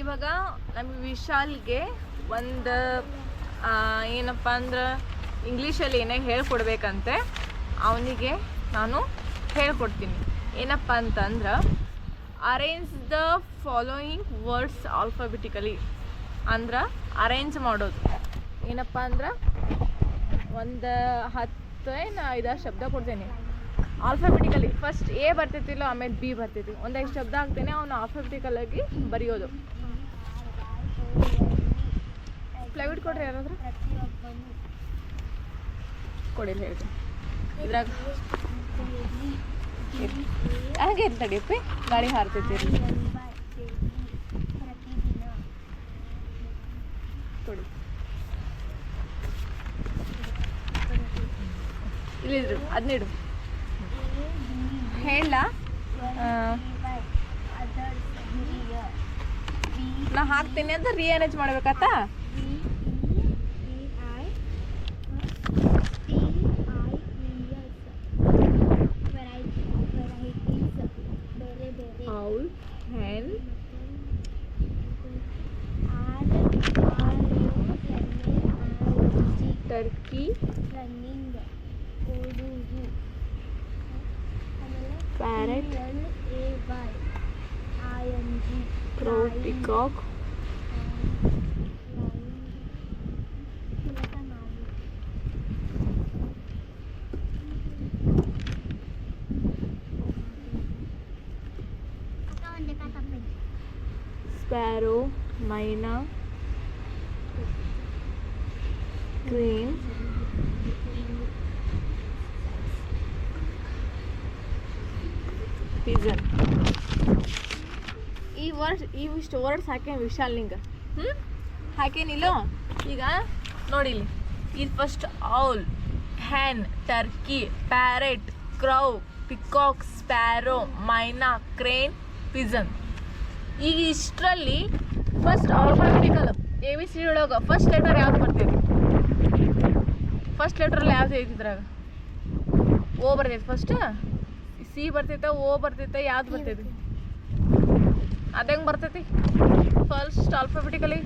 ಇವಾಗ ನಮಗೆ ವಿಶಾಲ್ಗೆ ಒಂದು ಏನಪ್ಪ ಅಂದ್ರೆ ಇಂಗ್ಲೀಷಲ್ಲಿ ಏನೇ ಹೇಳ್ಕೊಡ್ಬೇಕಂತೆ, ಅವನಿಗೆ ನಾನು ಹೇಳ್ಕೊಡ್ತೀನಿ. ಏನಪ್ಪ ಅಂತಂದ್ರೆ arrange the following words alphabetically ಅಂದ್ರೆ ಅರೇಂಜ್ ಮಾಡೋದು. ಏನಪ್ಪ ಅಂದ್ರೆ, ಒಂದು ಹತ್ತು ಏನು ಐದಾರು ಶಬ್ದ ಕೊಡ್ತೇನೆ. ಆಲ್ಫಾಬೆಟಿಕಲಿ ಫಸ್ಟ್ ಎ ಬರ್ತೈತಿಲ್ಲ, ಆಮೇಲೆ ಬಿ ಬರ್ತೈತಿ. ಒಂದೈದು ಶಬ್ದ ಹಾಕ್ತೇನೆ, ಅವನು ಆಲ್ಫಾಬೆಟಿಕಲ್ ಆಗಿ ಬರೆಯೋದು. ಪ್ಲೈವುಡ್ ಕೊಡ್ರಿ ಯಾರಾದ್ರೂ? ಕೊಡಿ ಕೊಡಿಲ್ಲ ಹೇಳ್ರಿ ಇದ್ರಾಗ. ಹಾಗೆ ತಡಿಯಪ್ಪಿ ಗಾಡಿ ಹಾರ್ತೈತಿ ಕೊಡಿ. ಇಲ್ಲಿದ್ರು ಅದನ್ನಿಡು ಹೇಳ ನಾ ಹಾಕ್ತೀನಿ ಅಂತ rearrange ಮಾಡ್ಬೇಕಾತ B E I T I years variety varieties ಬೇರೆ ಬೇರೆ haul ಹ್ಯಾನ್ R R U N A G turkey running ಓಡುವುದು ಆಮೇಲೆ parrot L A Y I N G crow peacock sparrow myna crane pigeon ಈ word ಇವಿಷ್ಟು words ಹಾಕೇನಿ ವಿಶಾಲ್ ನಿಂಗೆ? ಹ್ಞೂ ಹಾಕೇನಿಲ್ಲೋ ಈಗ ನೋಡಿಲಿ ಇದು first owl hen turkey parrot crow peacock sparrow myna crane pigeon ಈಗ ಇಷ್ಟರಲ್ಲಿ first alphabetical A B C ಒಳಗೆ ಫಸ್ಟ್ ಲೆಟರ್ ಯಾವ್ದು ಬರ್ತೈತಿ ಫಸ್ಟ್ ಲೆಟ್ರಲ್ಲಿ ಯಾವ್ದು ಐತಿ ಇದ್ರಾಗ ಓ ಬರ್ತೈತಿ ಫಸ್ಟ್ ಸಿ ಬರ್ತೈತೆ? ಓ ಬರ್ತೈತೆ? ಯಾವ್ದು ಬರ್ತೈತಿ? ಅದಂಗೆ ಬರ್ತೈತಿ? ಫಸ್ಟ್ ಆಲ್ಫಾಬೆಟಿಕಲಿ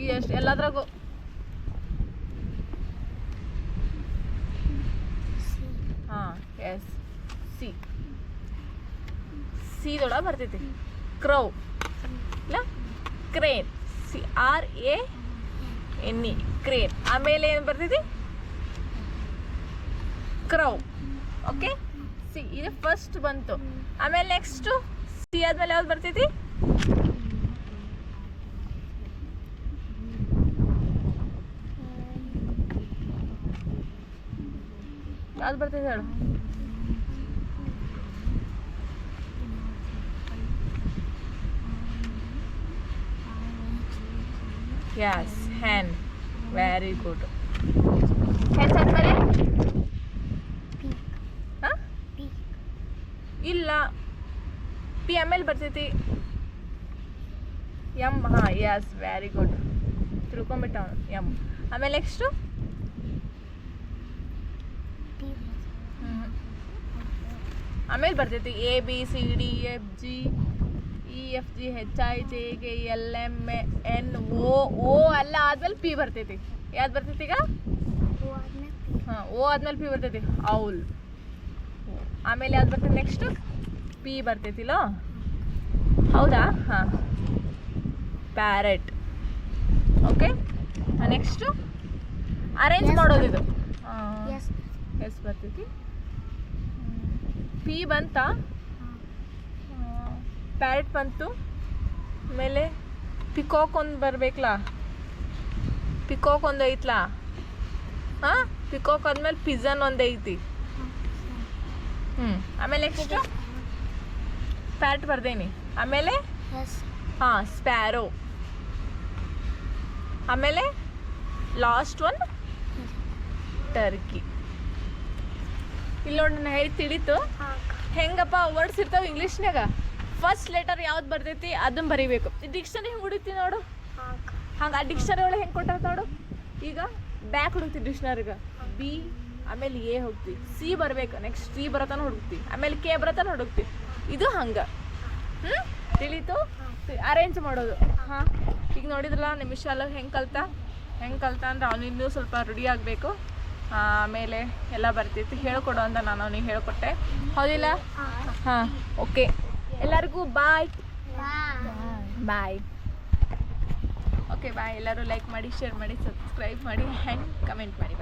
ಈ ಎಷ್ಟು ಎಲ್ಲದ್ರಾಗು. ಹಾಂ, ಎಸ್. ಸಿ. ಸಿ ಸಿದೊಳಗೆ ಬರ್ತೈತಿ. ಕ್ರೌ ಇಲ್ಲ? Crane C R A N E crane ಆಮೇಲೆ ಏನು ಬರ್ತೈತಿ? ಕ್ರೌ ಓಕೆ ಸಿ, ಇದು ಫಸ್ಟ್ ಬಂತು. ಆಮೇಲೆ ನೆಕ್ಸ್ಟು ಸಿ ಆದ್ಮೇಲೆ ಯಾವ್ದು ಬರ್ತೈತಿ? ಯಾವ್ದು ಬರ್ತೈತಿ ಹೇಳು. ಯಸ್ ಹ್ಯಾನ್ ವೆರಿ ಗುಡ್ ಹೆಚ್ಚಾದ್ಮೇಲೆ ಹಾಂ ಇಲ್ಲ. ಪಿ ಆಮೇಲೆ ಬರ್ತೈತಿ. ಎಂ ಹಾಂ ಯಸ್ ವೆರಿ ಗುಡ್ ತಿಳ್ಕೊಂಬಿಟ್ಟ ಅವನು ಎಂ ಆಮೇಲೆ ನೆಕ್ಸ್ಟು ಆಮೇಲೆ ಬರ್ತೈತಿ A B C D F G E F G H I J K L M N O O ಎಲ್ಲ ಆದ್ಮೇಲೆ ಪಿ ಬರ್ತೈತಿ. ಯಾವ್ದು ಬರ್ತೈತಿ ಈಗ? ಹಾಂ ಓ ಆದ್ಮೇಲೆ ಪಿ ಬರ್ತೈತಿ. ಔಲ್ ಆಮೇಲೆ ಯಾವ್ದು ಬರ್ತೈತಿ ನೆಕ್ಸ್ಟ್ ಪಿ ಬರ್ತೈತಿಲ್ಲ ಹೌದಾ? ಹಾಂ. ಪ್ಯಾರೆಟ್ ಓಕೆ ನೆಕ್ಸ್ಟು ಅರೇಂಜ್ ಇದು. ಎಸ್ ಬರ್ತೈತಿ. ಪಿ ಬಂತ? ಪ್ಯಾರೆಟ್ ಬಂತು. ಆಮೇಲೆ ಪಿಕಾಕ್ ಒಂದು ಬರ್ಬೇಕಲ್ಲ ಪಿಕಾಕ್ ಒಂದು ಐತ್ಲಾ? ಹಾಂ? ಪಿಕಾಕ್ ಆದ್ಮೇಲೆ ಪಿಜನ್ ಒಂದು ಐತಿ. ಹ್ಞೂ ಆಮೇಲೆ ನೆಕ್ಸ್ಟ್ ಪ್ಯಾರೆಟ್ ಬರ್ದೇನಿ. ಆಮೇಲೆ? ಹಾಂ ಸ್ಪ್ಯಾರೋ ಆಮೇಲೆ ಲಾಸ್ಟ್ ಒನ್ ಟರ್ಕಿ ಇಲ್ಲಿ ನೋಡಿ ನಾನು ಹೇಳಿ ತಿಳಿತು. ಹೆಂಗಪ್ಪ ವರ್ಡ್ಸ್ ಇರ್ತಾವ ಇಂಗ್ಲೀಷ್ನಾಗ ಫಸ್ಟ್ ಲೆಟರ್ ಯಾವ್ದು ಬರ್ತೈತಿ ಅದನ್ನ ಬರಿಬೇಕು. ಡಿಕ್ಷನರಿ ಹಿಂಗೆ ಹುಡುಕ್ತಿ ನೋಡು. ಹಂಗೆ ಆ ಡಿಕ್ಷನರಿ ಒಳಗೆ ಹೆಂಗೆ ಕೊಟ್ಟಾರ ನೋಡು. ಈಗ ಬ್ಯಾಕ್ ಹುಡುಕ್ತಿ ಡಿಕ್ಷನರಿಗೆ ಬಿ ಆಮೇಲೆ ಎ ಹೋಗ್ತಿ. ಸಿ ಬರ್ಬೇಕು. ನೆಕ್ಸ್ಟ್ ಸಿ ಬರತನ ಹುಡುಕ್ತಿ. ಆಮೇಲೆ ಕೆ ಬರತನ ಹುಡುಕ್ತಿ. ಇದು ಹಂಗೆ. ಹ್ಞೂ ತಿಳಿತು? ಅರೇಂಜ್ ಮಾಡೋದು. ಹಾಂ. ಈಗ ನೋಡಿದ್ರಲ್ಲ ನಿಮ್ಮ ಅಲ್ಲ ಹೆಂಗೆ ಕಲ್ತ? ಹೆಂಗೆ ಕಲ್ತ ಅಂದ್ರೆ ಅವ್ನು ಸ್ವಲ್ಪ ರೂಢಿ ಆಗಬೇಕು. ಆಮೇಲೆ ಎಲ್ಲ ಬರ್ತಿತ್ತು. ಹೇಳ್ಕೊಡು ಅಂತ ನಾನು ಅವನಿಗೆ ಹೇಳ್ಕೊಟ್ಟೆ. ಹೌದಿಲ್ಲ? ಹಾಂ ಓಕೆ. ಎಲ್ಲರಿಗೂ ಬಾಯ್. ಬಾಯ್. Okay bye. ಎಲ್ಲರೂ ಲೈಕ್ ಮಾಡಿ ಶೇರ್ ಮಾಡಿ ಸಬ್ಸ್ಕ್ರೈಬ್ ಮಾಡಿ ಆ್ಯಂಡ್ ಕಮೆಂಟ್ ಮಾಡಿ.